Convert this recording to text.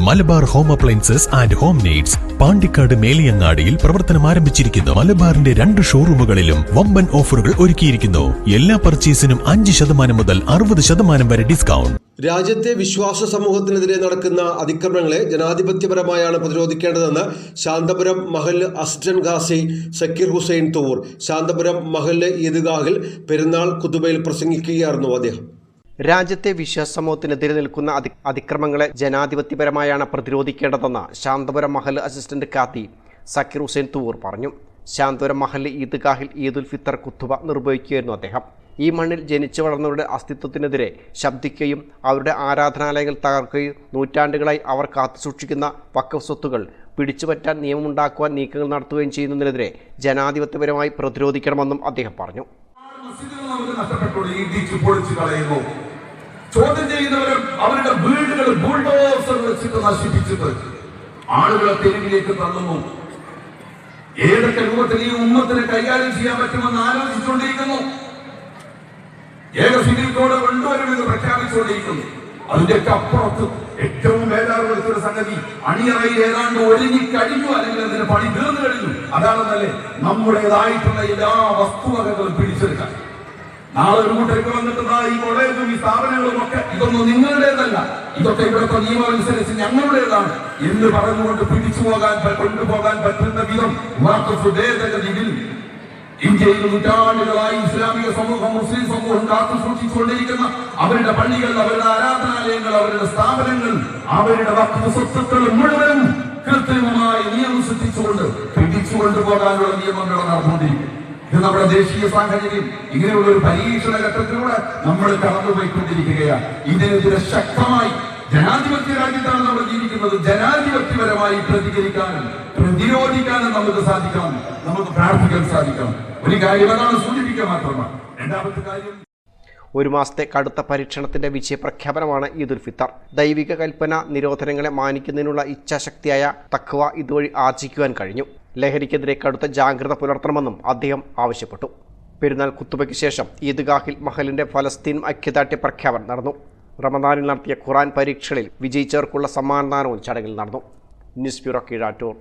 Malabar home appliances and home needs Pandikkad മേലിയങ്ങാടിയിൽ പ്രവർത്തനം ആരംഭിച്ചിരിക്കുന്നു. മലബാറിന്റെ രണ്ട് ഷോറൂമുകളിലും വമ്പൻ ഓഫറുകൾ ഒരുക്കിയിരിക്കുന്നു. എല്ലാ പർച്ചേസിനും അഞ്ച് ശതമാനം മുതൽ അറുപത് ശതമാനം വരെ ഡിസ്കൗണ്ട്. രാജ്യത്തെ വിശ്വാസ സമൂഹത്തിനെതിരെ നടക്കുന്ന അതിക്രമങ്ങളെ ജനാധിപത്യപരമായാണ് പ്രതിരോധിക്കേണ്ടതെന്ന് ശാന്തപുരം മഹല്ല് അസിസ്റ്റന്റ് ഖാസി സക്കീർ ഹുസൈൻ തൂർ ശാന്തപുരം മഹല്ല് ഈദ്ഗാഹിൽ പെരുന്നാൾ കുതുബയിൽ പ്രസംഗിക്കുകയായിരുന്നു അദ്ദേഹം. രാജ്യത്തെ വിശ്വാസ സമൂഹത്തിനെതിരെ നിൽക്കുന്ന അതി അതിക്രമങ്ങളെ ജനാധിപത്യപരമായാണ് പ്രതിരോധിക്കേണ്ടതെന്ന് ശാന്തപുരം മഹൽ അസിസ്റ്റന്റ് കാത്തി സക്കീർ ഹുസൈൻ തൂർ പറഞ്ഞു. ശാന്തപുരം മഹൽ ഈദ്ഗാഹിൽ ഈദുൽ ഫിത്തർ കുത്തുബ നിർവഹിക്കുകയായിരുന്നു അദ്ദേഹം. ഈ മണ്ണിൽ ജനിച്ചു വളർന്നവരുടെ അസ്തിത്വത്തിനെതിരെ ശബ്ദിക്കുകയും അവരുടെ ആരാധനാലയങ്ങൾ തകർക്കുകയും നൂറ്റാണ്ടുകളായി അവർ കാത്തുസൂക്ഷിക്കുന്ന വക്കഫ് സ്വത്തുകൾ പിടിച്ചുപറ്റാൻ നിയമമുണ്ടാക്കുവാൻ നീക്കങ്ങൾ നടത്തുകയും ചെയ്യുന്നതിനെതിരെ ജനാധിപത്യപരമായി പ്രതിരോധിക്കണമെന്നും അദ്ദേഹം പറഞ്ഞു. ചോദ്യം ചെയ്യുന്നവരും അവരുടെ വീടുകൾ ബുൾഡോസർ വെച്ചിട്ട് നശിപ്പിച്ചിട്ട് ആളുകളെ തെരുവിലേക്ക് തള്ളുന്നു. ഏതൊക്കെ രൂപത്തിൽ ഈ ഉമ്മത്തിനെ കൈകാര്യം ചെയ്യാൻ പറ്റുമെന്ന് ആലോചിച്ചുകൊണ്ടിരിക്കുന്നു. ഏക കൊണ്ടുവരും എന്ന് പ്രഖ്യാപിച്ചുകൊണ്ടിരിക്കുന്നു. അതിന്റെയൊക്കെ അപ്പുറത്ത് ഏറ്റവും വേദാറുള്ള സംഗതി അണിയറയിൽ ഏതാണ്ട് ഒരുങ്ങി കഴിഞ്ഞു അല്ലെങ്കിൽ അതിന്റെ പണി തീർന്നു കഴിഞ്ഞു. അതാണെന്നല്ലേ നമ്മുടേതായിട്ടുള്ള എല്ലാ വസ്തുവകകളും പിടിച്ചെടുക്കാൻ. നാളെ ഒരു കൂട്ടർക്ക് വന്നിട്ട് ഈ കോളേജും ഈ സ്ഥാപനങ്ങളും ഒക്കെ ഇതൊന്നും നിങ്ങളുടേതല്ല. ഇതൊക്കെ ഇവിടുത്തെ നിയമം അനുസരിച്ച് ഞങ്ങളുടേതാണ്. എന്ന് പറഞ്ഞുകൊണ്ട് പിടിച്ചു പോകാൻ കൊണ്ടുപോകാൻ പറ്റുന്ന വിധം വാക്കഫ് ഭേദഗതിയിൽ ഇന്ത്യയിൽ നൂറ്റാണ്ടുകളായി ഇസ്ലാമിക സമൂഹം മുസ്ലിം സമൂഹം കാത്തു സൂക്ഷിച്ചുകൊണ്ടിരിക്കുന്ന അവരുടെ പള്ളികൾ അവരുടെ ആരാധനാലയങ്ങൾ അവരുടെ സ്ഥാപനങ്ങൾ അവരുടെ വക്ത സ്വത്തുക്കൾ മുഴുവനും കൃത്രിമമായി നിയമം സൃഷ്ടിച്ചുകൊണ്ട് പോകാനുള്ള നിയമങ്ങൾ നടന്നുകൊണ്ടിരിക്കും ഇത് നമ്മുടെ ദേശീയ സാഹചര്യം. ഇങ്ങനെയുള്ള ഒരു പരീക്ഷണ ഘട്ടത്തിലൂടെ നമ്മൾ കടന്നുപോയിക്കൊണ്ടിരിക്കുകയാണ്. ഇതിനെതിരെ ശക്തമായി ജനാധിപത്യ രാജ്യത്താണ് നമ്മൾ ജീവിക്കുന്നത്. ജനാധിപത്യപരമായി പ്രതികരിക്കാനും പ്രതിരോധിക്കാനും നമുക്ക് സാധിക്കണം. നമുക്ക് പ്രാർത്ഥിക്കാൻ സാധിക്കാം ഒരു കാര്യം അതാണ് സൂചിപ്പിക്കുക മാത്രമാണ്. രണ്ടാമത്തെ കാര്യം ഒരു മാസത്തെ കടുത്ത പരീക്ഷണത്തിന്റെ വിജയപ്രഖ്യാപനമാണ് ഈദുൽ ഫിത്തർ. ദൈവിക കൽപ്പന നിരോധനങ്ങളെ മാനിക്കുന്നതിനുള്ള ഇച്ഛാശക്തിയായ തഖ്വ ഇതുവഴി ആർജിക്കുവാൻ കഴിഞ്ഞു. ലഹരിക്കെതിരെ കടുത്ത ജാഗ്രത പുലർത്തണമെന്നും അദ്ദേഹം ആവശ്യപ്പെട്ടു. പെരുന്നാൾ കുത്തുബയ്ക്ക് ശേഷം ഈദ്ഗാഹിൽ മഹലിന്റെ ഫലസ്തീൻ ഐക്യദാർഢ്യ പ്രഖ്യാപനം നടന്നു. റമദാനിൽ നടത്തിയ ഖുറാൻ പരീക്ഷകളിൽ വിജയിച്ചവർക്കുള്ള സമ്മാനദാനവും ചടങ്ങിൽ നടന്നു. News bureau Keezhattoor.